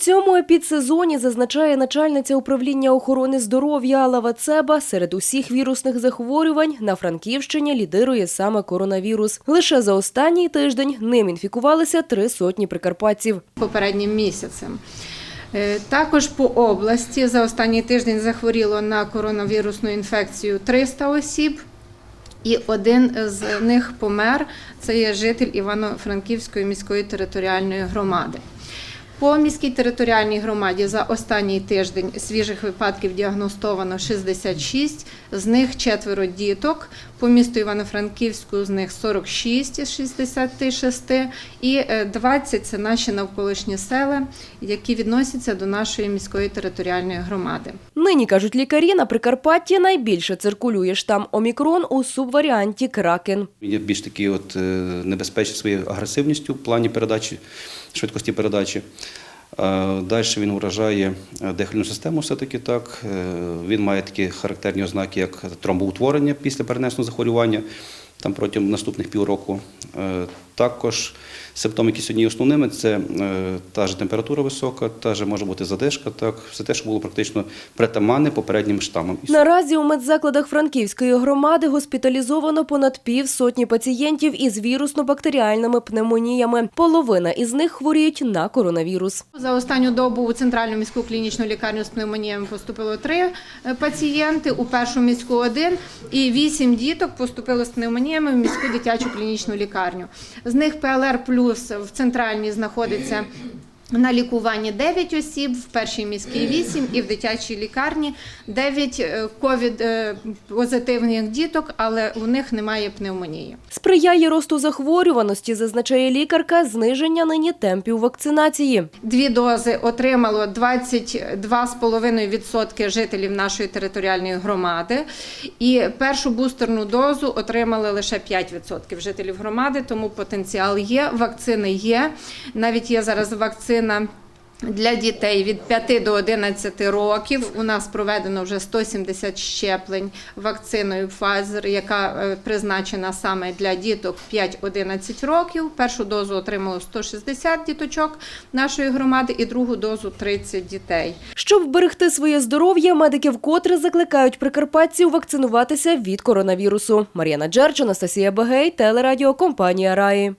цьому епідсезоні зазначає начальниця управління охорони здоров'я Алла Вацеба, серед усіх вірусних захворювань на Франківщині лідирує саме коронавірус. Лише за останній тиждень ним інфікувалися три сотні прикарпатців. попереднім місяцем. Е, Також по області за останній тиждень захворіло на коронавірусну інфекцію 300 осіб, і один з них помер. Це є житель Івано-Франківської міської територіальної громади. По міській територіальній громаді за останній тиждень свіжих випадків діагностовано 66, з них четверо діток. По місту Івано-Франківську з них 46 із 66 і е, 20 – це наші навколишні села, які відносяться до нашої міської територіальної громади. Нині, кажуть лікарі, на Прикарпатті найбільше циркулює штам Омікрон у субваріанті Кракен. Він є більш такий от е, небезпечний своєю агресивністю в плані передачі, швидкості передачі. Далі він вражає е, дихальну систему все-таки так. Е, Він має такі характерні ознаки, як тромбоутворення після перенесного захворювання там протягом наступних півроку. Також симптоми, які сьогодні є основними, це е, та ж температура висока, та ж може бути задишка, так, все те, що було практично притаманне попереднім штамам. Наразі у медзакладах Франківської громади госпіталізовано понад півсотні пацієнтів із вірусно-бактеріальними пневмоніями. Половина із них хворіють на коронавірус. За останню добу у центральну міську клінічну лікарню з пневмоніями поступило три е, пацієнти, у першу міську один, і вісім діток поступило з пневмоніями в міську дитячу клінічну лікарню. З них ПЛР плюс в центральній знаходиться. На лікуванні 9 осіб, в першій міській 8 і в дитячій лікарні 9 ковід е, позитивних діток, але у них немає пневмонії. Сприяє росту захворюваності, зазначає лікарка, зниження нині темпів вакцинації. Дві дози отримало 22,5% жителів нашої територіальної громади. І першу бустерну дозу отримали лише 5% жителів громади, тому потенціал є, вакцини є. Навіть є зараз вакцина. Для дітей від 5 до 11 років у нас проведено вже 170 щеплень вакциною Pfizer, яка е, призначена саме для діток 5-11 років. Першу дозу отримало 160 діточок нашої громади і другу дозу 30 дітей. Щоб вберегти своє здоров'я, медики вкотре закликають прикарпатців вакцинуватися від коронавірусу. Мар'яна Джерч, Анастасія Багей, телерадіокомпанія Раї.